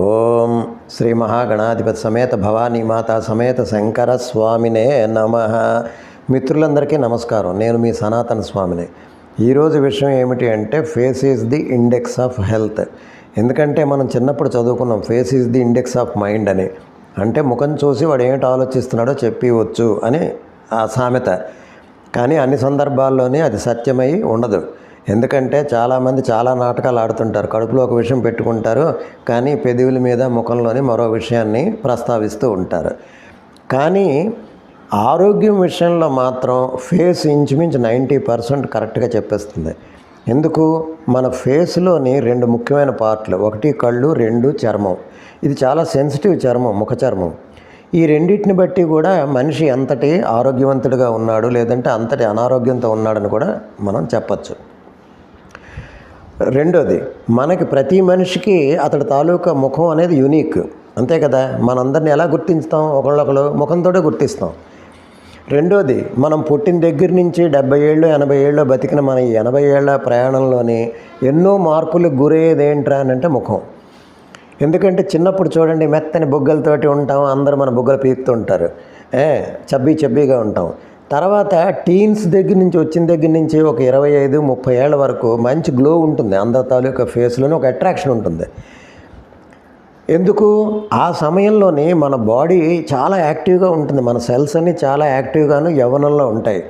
ఓం శ్రీ మహాగణాధిపతి సమేత భవానీ మాత సమేత శంకర స్వామినే నమ. మిత్రులందరికీ నమస్కారం. నేను మీ సనాతన స్వామిని. ఈరోజు విషయం ఏమిటి అంటే face is the index of health. ఎందుకంటే మనం చిన్నప్పుడు చదువుకున్నాం face is the index of mind అని. అంటే ముఖం చూసి వాడు ఏంటి ఆలోచిస్తున్నాడో చెప్పివచ్చు అని ఆ సామెత. కానీ అన్ని సందర్భాల్లోనే అది సత్యమై ఉండదు. ఎందుకంటే చాలామంది చాలా నాటకాలు ఆడుతుంటారు. కడుపులో ఒక విషయం పెట్టుకుంటారు. కానీ పెదవుల మీద ముఖంలోని మరో విషయాన్ని ప్రస్తావిస్తూ ఉంటారు. కానీ ఆరోగ్యం విషయంలో మాత్రం ఫేస్ ఇంచుమించు నైంటీ పర్సెంట్ కరెక్ట్గా చెప్పేస్తుంది. ఎందుకు? మన ఫేస్లోని రెండు ముఖ్యమైన పార్ట్లు ఒకటి కళ్ళు రెండు చర్మం. ఇది చాలా సెన్సిటివ్ చర్మం ముఖ చర్మం. ఈ రెండింటిని బట్టి కూడా మనిషి ఎంతటి ఆరోగ్యవంతుడిగా ఉన్నాడు లేదంటే అంతటి అనారోగ్యంతో ఉన్నాడని కూడా మనం చెప్పచ్చు. రెండోది మనకి ప్రతి మనిషికి అతడి తాలూకా ముఖం అనేది యూనిక్. అంతే కదా? మనందరిని ఎలా గుర్తించుతాం? ఒకళ్ళొకరు ముఖంతో గుర్తిస్తాం. రెండోది మనం పుట్టిన దగ్గర నుంచి డెబ్బై ఏళ్ళు ఎనభై ఏళ్ళు బతికిన మన ఈ ఎనభై ఏళ్ళ ప్రయాణంలోని ఎన్నో మార్పులకు గురయ్యేది ఏంట్రా అని అంటే ముఖం. ఎందుకంటే చిన్నప్పుడు చూడండి మెత్తని బుగ్గలతోటి ఉంటాం అందరూ మన బుగ్గలు పీకుతుంటారు ఏ చబ్బీ చబ్బీగా ఉంటాం. తర్వాత టీన్స్ దగ్గర నుంచి వచ్చిన దగ్గర నుంచి ఒక ఇరవై ఐదు ముప్పై ఏళ్ళ వరకు మంచి గ్లో ఉంటుంది. అందరి తాలూకా ఫేస్లోనే ఒక అట్రాక్షన్ ఉంటుంది. ఎందుకు? ఆ సమయంలోనే మన బాడీ చాలా యాక్టివ్గా ఉంటుంది. మన సెల్స్ అన్నీ చాలా యాక్టివ్గాను యవ్వనంలో ఉంటాయి.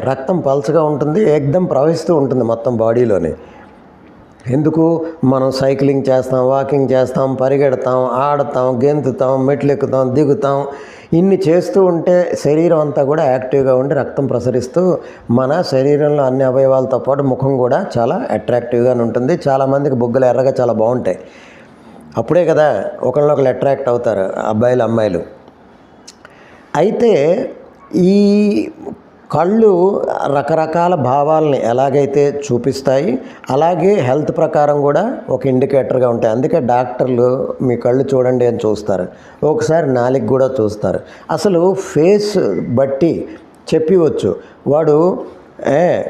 రక్తం పల్చగా ఉంటుంది ఎగ్దం ప్రవహిస్తూ ఉంటుంది మొత్తం బాడీలోని ఎందుకు? మనం సైక్లింగ్ చేస్తాం వాకింగ్ చేస్తాం పరిగెడతాం ఆడతాం గెంతుతాం మెట్లు ఎక్కుతాం దిగుతాం. ఇన్ని చేస్తూ ఉంటే శరీరం అంతా కూడా యాక్టివ్గా ఉండి రక్తం ప్రసరిస్తూ మన శరీరంలో అన్ని అవయవాలతో పాటు ముఖం కూడా చాలా అట్రాక్టివ్గా ఉంటుంది. చాలామందికి బొగ్గులు ఎర్రగా చాలా బాగుంటాయి. అప్పుడే కదా ఒకళ్ళొకళ్ళు అట్రాక్ట్ అవుతారు అబ్బాయిలు అమ్మాయిలు. అయితే ఈ కళ్ళు రకరకాల భావాలని ఎలాగైతే చూపిస్తాయి అలాగే హెల్త్ ప్రకారం కూడా ఒక ఇండికేటర్గా ఉంటాయి. అందుకే డాక్టర్లు మీ కళ్ళు చూడండి అని చూస్తారు. ఒకసారి నాలుగు కూడా చూస్తారు. అసలు ఫేస్ బట్టి చెప్పివచ్చు. వాడు ఏ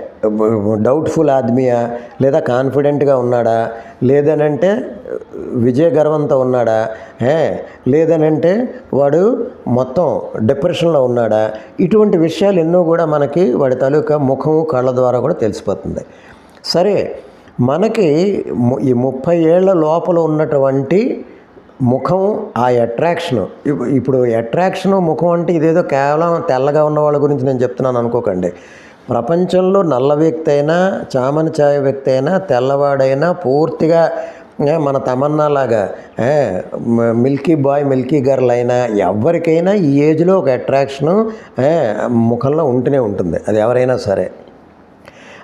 డౌట్ఫుల్ ఆద్మీయా? లేదా కాన్ఫిడెంట్గా ఉన్నాడా? లేదనంటే విజయ గర్వంతో ఉన్నాడా? ఏ లేదనంటే వాడు మొత్తం డిప్రెషన్లో ఉన్నాడా? ఇటువంటి విషయాలు ఎన్నో కూడా మనకి వాడి తాలూకా ముఖము కళ్ళ ద్వారా కూడా తెలిసిపోతుంది. సరే మనకి ఈ ముప్పై ఏళ్ళ లోపల ఉన్నటువంటి ముఖం ఆ అట్రాక్షన్ ఇప్పుడు అట్రాక్షన్ ముఖం అంటే ఇదేదో కేవలం తెల్లగా ఉన్న వాళ్ళ గురించి నేను చెప్తున్నాను అనుకోకండి. ప్రపంచంలో నల్ల వ్యక్తి అయినా చామన ఛాయ వ్యక్తి అయినా తెల్లవాడైనా పూర్తిగా మన తమన్నా లాగా మిల్కీ బాయ్ మిల్కీ గర్ల్ అయినా ఎవరికైనా ఈ ఏజ్లో ఒక అట్రాక్షను ముఖంలో ఉంటూనే ఉంటుంది. అది ఎవరైనా సరే.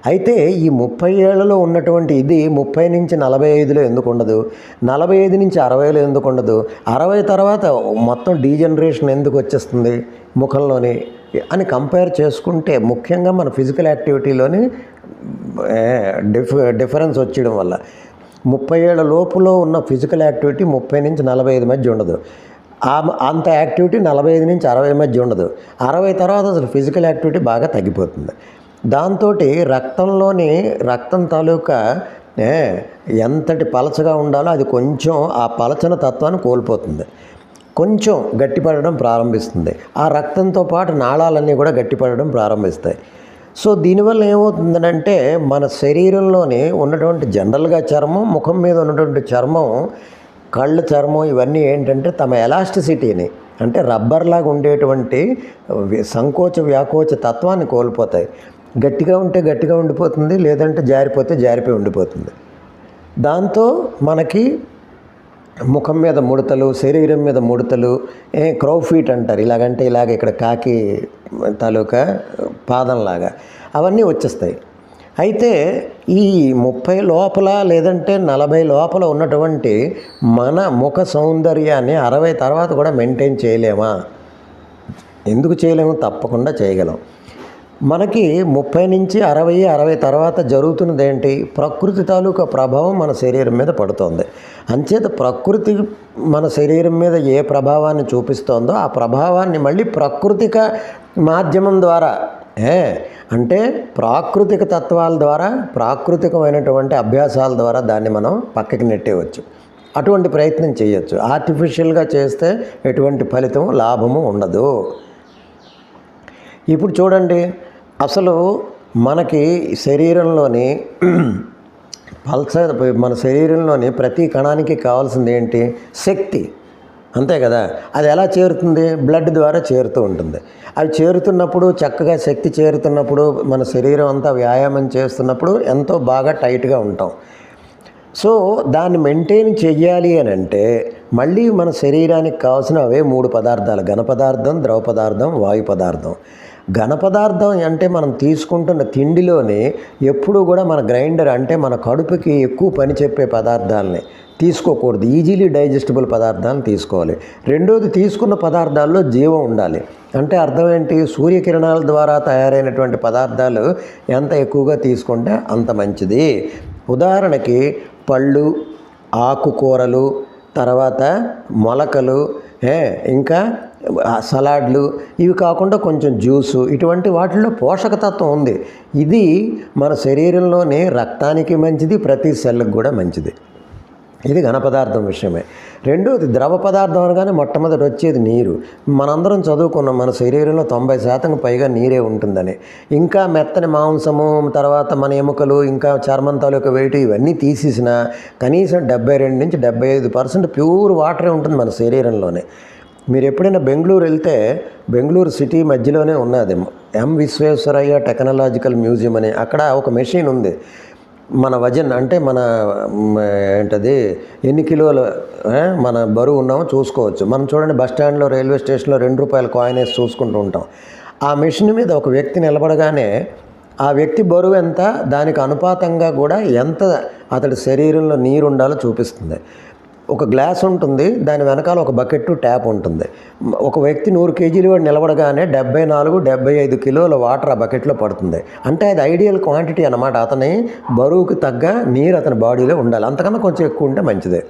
అయితే ఈ ముప్పై ఏళ్ళలో ఉన్నటువంటి ఇది ముప్పై నుంచి నలభై ఐదులో ఎందుకు ఉండదు? నలభై ఐదు నుంచి అరవైలో ఎందుకు ఉండదు? అరవై తర్వాత మొత్తం డీజనరేషన్ ఎందుకు వచ్చేస్తుంది ముఖంలోని? అని కంపేర్ చేసుకుంటే ముఖ్యంగా మన ఫిజికల్ యాక్టివిటీలోని డిఫ డిఫరెన్స్ వచ్చేయడం వల్ల ముప్పై ఏళ్ళ లోపులో ఉన్న ఫిజికల్ యాక్టివిటీ ముప్పై నుంచి నలభై ఐదు మధ్య ఉండదు. ఆ- అంత యాక్టివిటీ నలభై ఐదు నుంచి అరవై మధ్య ఉండదు. అరవై తర్వాత అసలు ఫిజికల్ యాక్టివిటీ బాగా తగ్గిపోతుంది. దాంతో రక్తంలోని రక్తం తాలూకా ఎంతటి పలచగా ఉండాలో అది కొంచెం ఆ పలచన తత్వాన్ని కోల్పోతుంది. కొంచెం గట్టిపడడం ప్రారంభిస్తుంది. ఆ రక్తంతో పాటు నాళాలన్నీ కూడా గట్టిపడడం ప్రారంభిస్తాయి. సో దీనివల్ల ఏమవుతుందంటే మన శరీరంలోని ఉన్నటువంటి జనరల్గా చర్మం ముఖం మీద ఉన్నటువంటి చర్మం కళ్ళు చర్మం ఇవన్నీ ఏంటంటే తమ ఎలాస్టిసిటీని అంటే రబ్బర్లాగా ఉండేటువంటి సంకోచ వ్యాకోచ తత్వాన్ని కోల్పోతాయి. గట్టిగా ఉంటే గట్టిగా ఉండిపోతుంది లేదంటే జారిపోతే జారిపోయి ఉండిపోతుంది. దాంతో మనకి ముఖం మీద ముడతలు శరీరం మీద ముడతలు ఏ క్రౌ ఫీట్ అంటారు. ఇలాగంటే ఇలాగ ఇక్కడ కాకి తాలూకా పాదంలాగా అవన్నీ వచ్చేస్తాయి. అయితే ఈ ముప్పై లోపల లేదంటే నలభై లోపల ఉన్నటువంటి మన ముఖ సౌందర్యాన్ని అరవై తర్వాత కూడా మెయింటైన్ చేయలేమా? ఎందుకు చేయలేము? తప్పకుండా చేయగలం. మనకి ముప్పై నుంచి అరవై అరవై తర్వాత జరుగుతున్నది ఏంటి? ప్రకృతి తాలూకా ప్రభావం మన శరీరం మీద పడుతుంది. అంచేత ప్రకృతి మన శరీరం మీద ఏ ప్రభావాన్ని చూపిస్తోందో ఆ ప్రభావాన్ని మళ్ళీ ప్రకృతిక మాధ్యమం ద్వారా ఏ అంటే ప్రాకృతిక తత్వాల ద్వారా ప్రాకృతికమైనటువంటి అభ్యాసాల ద్వారా దాన్ని మనం పక్కకి నెట్టేయవచ్చు. అటువంటి ప్రయత్నం చేయొచ్చు. ఆర్టిఫిషియల్గా చేస్తే ఎటువంటి ఫలితం లాభము ఉండదు. ఇప్పుడు చూడండి అసలు మనకి శరీరంలోని పల్సర్ మన శరీరంలోని ప్రతి కణానికి కావాల్సింది ఏంటి? శక్తి. అంతే కదా? అది ఎలా చేరుతుంది? బ్లడ్ ద్వారా చేరుతూ ఉంటుంది. అది చేరుతున్నప్పుడు చక్కగా శక్తి చేరుతున్నప్పుడు మన శరీరం అంతా వ్యాయామం చేస్తున్నప్పుడు ఎంతో బాగా టైట్గా ఉంటాం. సో దాన్ని మెయింటైన్ చెయ్యాలి అని అంటే మళ్ళీ మన శరీరానికి కావాల్సిన అవే మూడు పదార్థాలు. ఘన పదార్థం ద్రవ పదార్థం వాయు పదార్థం. ఘన పదార్థం అంటే మనం తీసుకుంటున్న తిండిలోనే ఎప్పుడూ కూడా మన గ్రైండర్ అంటే మన కడుపుకి ఎక్కువ పని చెప్పే పదార్థాలని తీసుకోకూడదు. ఈజీలీ డైజెస్టబుల్ పదార్థాలను తీసుకోవాలి. రెండోది తీసుకున్న పదార్థాల్లో జీవం ఉండాలి. అంటే అర్థం ఏంటి? సూర్యకిరణాల ద్వారా తయారైనటువంటి పదార్థాలు ఎంత ఎక్కువగా తీసుకుంటే అంత మంచిది. ఉదాహరణకి పళ్ళు ఆకుకూరలు తర్వాత మొలకలు ఏ, ఇంకా సలాడ్లు ఇవి కాకుండా కొంచెం జ్యూసు ఇటువంటి వాటిల్లో పోషకతత్వం ఉంది. ఇది మన శరీరంలోనే రక్తానికి మంచిది ప్రతి సెల్కి కూడా మంచిది. ఇది ఘన పదార్థం విషయమే. రెండోది ద్రవ పదార్థం అనగానే మొట్టమొదటి వచ్చేది నీరు. మనందరం చదువుకున్నాం మన శరీరంలో తొంభై శాతం పైగా నీరే ఉంటుందని. ఇంకా మెత్తని మాంసము తర్వాత మన ఎముకలు ఇంకా చర్మం తాలూకా వెయిట్ ఇవన్నీ తీసేసిన కనీసం డెబ్బై రెండు నుంచి డెబ్బై ఐదు పర్సెంట్ ప్యూర్ వాటరే ఉంటుంది మన శరీరంలోనే. మీరు ఎప్పుడైనా బెంగళూరు వెళ్తే బెంగళూరు సిటీ మధ్యలోనే ఉన్నది. ఎం విశ్వేశ్వరయ్య టెక్నాలజికల్ మ్యూజియం అని అక్కడ ఒక మెషిన్ ఉంది. మన వజన్ అంటే మన ఏంటది ఎన్ని కిలోలు మన బరువు ఉన్నామో చూసుకోవచ్చు. మనం చూడండి బస్ స్టాండ్లో రైల్వే స్టేషన్లో రెండు రూపాయల కాయిన్ వేసి చూసుకుంటూ ఉంటాం. ఆ మెషిన్ మీద ఒక వ్యక్తి నిలబడగానే ఆ వ్యక్తి బరువు ఎంత దానికి అనుపాతంగా కూడా ఎంత అతడి శరీరంలో నీరు ఉండాలో చూపిస్తుంది. ఒక గ్లాస్ ఉంటుంది దాని వెనకాల ఒక బకెట్ ట్యాప్ ఉంటుంది. ఒక వ్యక్తి నూరు కేజీలు వాడు నిలబడగానే డెబ్బై నాలుగు డెబ్బై ఐదు కిలోల వాటర్ ఆ బకెట్లో పడుతుంది. అంటే అది ఐడియల్ క్వాంటిటీ అన్నమాట. అతని బరువుకు తగ్గ నీరు అతని బాడీలో ఉండాలి. అంతకన్నా కొంచెం ఎక్కువ ఉంటే మంచిదే.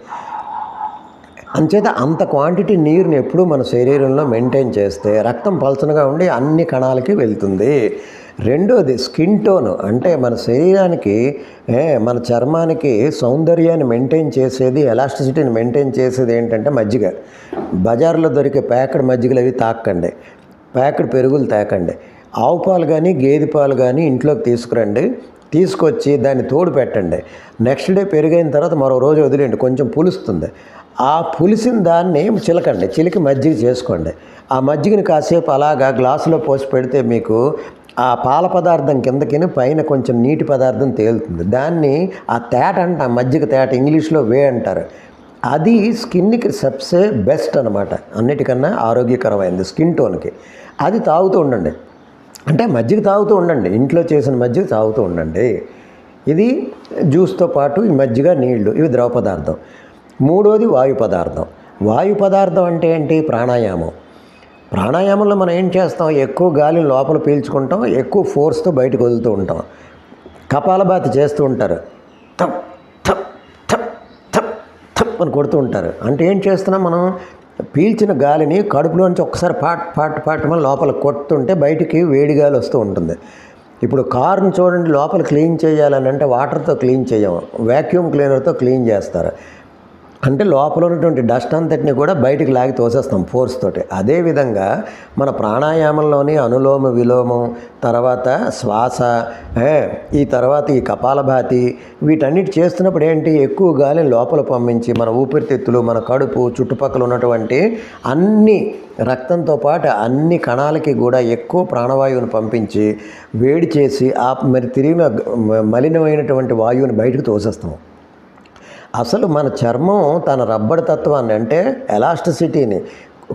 అంచేత అంత క్వాంటిటీ నీరుని ఎప్పుడూ మన శరీరంలో మెయింటైన్ చేస్తే రక్తం పలచనగా ఉండి అన్ని కణాలకి వెళ్తుంది. రెండోది స్కిన్ టోన్. అంటే మన శరీరానికి మన చర్మానికి సౌందర్యాన్ని మెయింటైన్ చేసేది ఎలాస్టిసిటీని మెయింటైన్ చేసేది ఏంటంటే మజ్జిగ. బజార్లో దొరికే ప్యాకెడ్ మజ్జిగలు అవి తాకండి ప్యాకెడ్ పెరుగులు తాకండి ఆవు పాలు కానీ గేదె పాలు కానీ ఇంట్లోకి తీసుకురండి. తీసుకొచ్చి దాన్ని తోడు పెట్టండి. నెక్స్ట్ డే పెరిగైన తర్వాత మరో రోజు వదిలేయండి. కొంచెం పులుస్తుంది. ఆ పులిసిన దాన్ని చిలకండి. చిలికి మజ్జిగ చేసుకోండి. ఆ మజ్జిగని కాసేపు అలాగా గ్లాసులో పోసి పెడితే మీకు ఆ పాల పదార్థం కిందకిని పైన కొంచెం నీటి పదార్థం తేలుతుంది. దాన్ని ఆ తేట అంట మజ్జిగ తేట ఇంగ్లీష్లో వే అంటారు. అది స్కిన్కి సబ్సే బెస్ట్ అనమాట అన్నిటికన్నా ఆరోగ్యకరమైనది స్కిన్ టోన్కి. అది తాగుతూ ఉండండి. అంటే మజ్జిగ తాగుతూ ఉండండి. ఇంట్లో చేసిన మజ్జిగ తాగుతూ ఉండండి. ఇది జ్యూస్తో పాటు ఈ మజ్జిగ నీళ్ళు ఇవి ద్రవ పదార్థం. మూడోది వాయు పదార్థం. వాయు పదార్థం అంటే ఏంటి? ప్రాణాయామం. ప్రాణాయామంలో మనం ఏం చేస్తాం? ఎక్కువ గాలిని లోపల పీల్చుకుంటాం ఎక్కువ ఫోర్స్తో బయటకు వదులుతూ ఉంటాం. కపాలబాతి చేస్తూ ఉంటారు. తప్ తప్ తప్ తప్ తప్ అని కొడుతూ ఉంటారు. అంటే ఏం చేస్తున్నాం మనం? పీల్చిన గాలిని కడుపులోంచి ఒక్కసారి పాట్ పాట్ పాట్ మన లోపల కొడుతుంటే బయటికి వేడి గాలి వస్తూ ఉంటుంది. ఇప్పుడు కారుని చూడండి లోపల క్లీన్ చేయాలని అంటే వాటర్తో క్లీన్ చేయము వ్యాక్యూమ్ క్లీనర్తో క్లీన్ చేస్తారు. అంటే లోపల ఉన్నటువంటి డస్ట్ అంతటిని కూడా బయటికి లాగి తోసేస్తాం ఫోర్స్ తోటి. అదేవిధంగా మన ప్రాణాయామంలోని అనులోమ విలోమం తర్వాత శ్వాస ఈ తర్వాత ఈ కపాలభాతి వీటన్నిటి చేస్తున్నప్పుడు ఏంటి? ఎక్కువ గాలిని లోపల పంపించి మన ఊపిరితిత్తులు మన కడుపు చుట్టుపక్కల ఉన్నటువంటి అన్ని రక్తంతో పాటు అన్ని కణాలకి కూడా ఎక్కువ ప్రాణవాయువుని పంపించి వేడి చేసి ఆ మరి తిరిగిన మలినమైనటువంటి వాయువుని బయటకు తోసేస్తాం. అసలు మన చర్మం తన రబ్బర్ తత్వాన్ని అంటే ఎలాస్టిసిటీని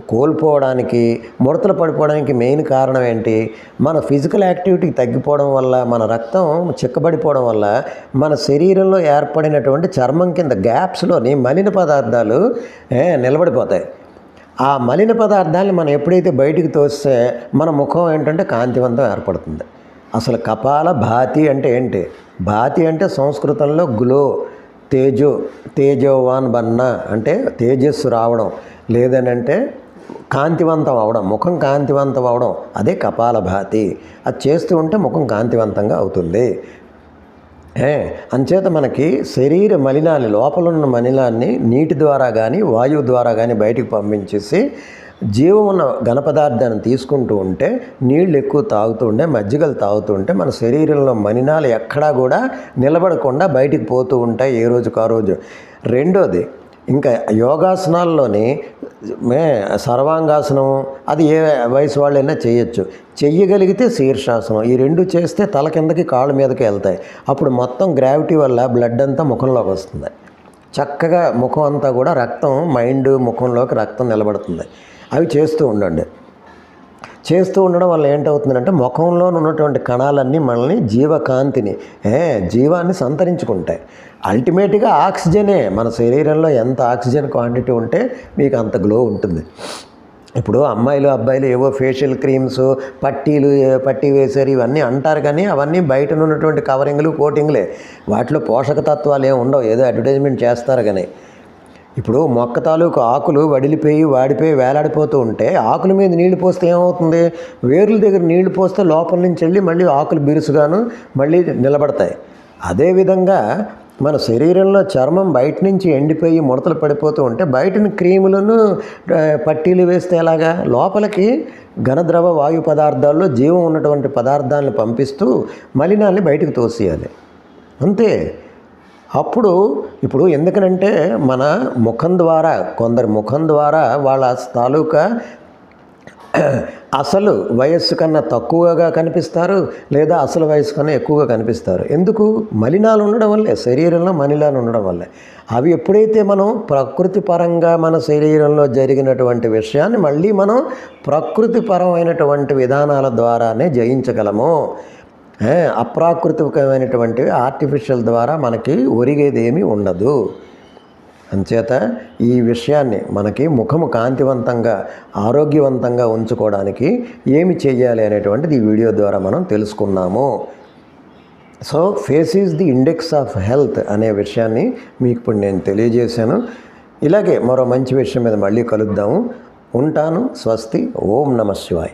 కోల్పోవడానికి ముడతలు పడిపోవడానికి మెయిన్ కారణం ఏంటి? మన ఫిజికల్ యాక్టివిటీ తగ్గిపోవడం వల్ల మన రక్తం చిక్కబడిపోవడం వల్ల మన శరీరంలో ఏర్పడినటువంటి చర్మం కింద గ్యాప్స్లోని మలిన పదార్థాలు నిలబడిపోతాయి. ఆ మలిన పదార్థాన్ని మనం ఎప్పుడైతే బయటికి తోస్తే మన ముఖం ఏంటంటే కాంతివంతం ఏర్పడుతుంది. అసలు కపాల భాతి అంటే ఏంటి? భాతి అంటే సంస్కృతంలో గ్లో. తేజో తేజోవాన్ బన్న అంటే తేజస్సు రావడం. లేదనంటే కాంతివంతం అవడం ముఖం కాంతివంతం అవడం. అదే కపాల భాతి. అది చేస్తూ ఉంటే ముఖం కాంతివంతంగా అవుతుంది. ఏ? అంచేత మనకి శరీర మలినాన్ని లోపలున్న మలినాన్ని నీటి ద్వారా కానీ వాయువు ద్వారా కానీ బయటికి పంపించేసి జీవం ఉన్న ఘన పదార్థాన్ని తీసుకుంటూ ఉంటే నీళ్ళు ఎక్కువ తాగుతూ ఉంటే మజ్జిగలు తాగుతూ ఉంటే మన శరీరంలో మలినాలు ఎక్కడా కూడా నిలబడకుండా బయటికి పోతూ ఉంటాయి ఏ రోజుకు ఆ రోజు. రెండోది ఇంకా యోగాసనాల్లోని మే సర్వాంగాసనం అది ఏ వయసు వాళ్ళైనా చేయొచ్చు. చెయ్యగలిగితే శీర్షాసనం ఈ రెండు చేస్తే తల కిందకి కాళ్ళ మీదకి వెళ్తాయి. అప్పుడు మొత్తం గ్రావిటీ వల్ల బ్లడ్ అంతా ముఖంలోకి వస్తుంది. చక్కగా ముఖం అంతా కూడా రక్తం మైండ్ ముఖంలోకి రక్తం నిలబడుతుంది. అవి చేస్తూ ఉండండి. చేస్తూ ఉండడం వల్ల ఏంటవుతుందంటే ముఖంలో ఉన్నటువంటి కణాలన్నీ మనల్ని జీవకాంతిని ఏ జీవాన్ని సంతరించుకుంటాయి. అల్టిమేట్గా ఆక్సిజనే మన శరీరంలో ఎంత ఆక్సిజన్ క్వాంటిటీ ఉంటే మీకు అంత గ్లో ఉంటుంది. ఇప్పుడు అమ్మాయిలు అబ్బాయిలు ఏవో ఫేషియల్ క్రీమ్స్ పట్టీలు పట్టీ వేసారు ఇవన్నీ అంటారు కానీ అవన్నీ బయట ఉన్నటువంటి కవరింగ్లు కోటింగ్లే. వాటిలో పోషక తత్వాలు ఏమి ఉండవు. ఏదో అడ్వర్టైజ్మెంట్ చేస్తారు కానీ. ఇప్పుడు మొక్క తాలూకు ఆకులు వడిలిపోయి వాడిపోయి వేలాడిపోతూ ఉంటే ఆకుల మీద నీళ్ళు పోస్తే ఏమవుతుంది? వేర్ల దగ్గర నీళ్ళు పోస్తే లోపల నుంచి వెళ్ళి మళ్ళీ ఆకులు బిరుసుగాను మళ్ళీ నిలబడతాయి. అదేవిధంగా మన శరీరంలో చర్మం బయట నుంచి ఎండిపోయి ముడతలు పడిపోతూ ఉంటే బయటని క్రీములను పట్టీలు వేస్తే ఎలాగా? లోపలికి ఘనద్రవ వాయు పదార్థాల్లో జీవం ఉన్నటువంటి పదార్థాలను పంపిస్తూ మలినాల్ని బయటకు తోసేయాలి. అంతే. అప్పుడు ఇప్పుడు ఎందుకనంటే మన ముఖం ద్వారా కొందరి ముఖం ద్వారా వాళ్ళ తాలూకా అసలు వయస్సు కన్నా తక్కువగా కనిపిస్తారు లేదా అసలు వయస్సు కన్నా ఎక్కువగా కనిపిస్తారు. ఎందుకు? మలినాలు ఉండడం వల్లే శరీరంలో మలినాలు ఉండడం వల్లే. అవి ఎప్పుడైతే మనం ప్రకృతి పరంగా మన శరీరంలో జరిగినటువంటి విషయాన్ని మళ్ళీ మనం ప్రకృతి పరమైనటువంటి విధానాల ద్వారానే జయించగలము అప్రాకృతికమైనటువంటివి ఆర్టిఫిషియల్ ద్వారా మనకి ఒరిగేది ఏమీ ఉండదు. అంచేత ఈ విషయాన్ని మనకి ముఖము కాంతివంతంగా ఆరోగ్యవంతంగా ఉంచుకోవడానికి ఏమి చేయాలి అనేటువంటిది ఈ వీడియో ద్వారా మనం తెలుసుకున్నాము. So face is the index of health అనే విషయాన్ని మీకు ఇప్పుడు నేను తెలియజేశాను. ఇలాగే మరో మంచి విషయం మీద మళ్ళీ కలుద్దాము. ఉంటాను. స్వస్తి. ఓం నమ శివాయ్.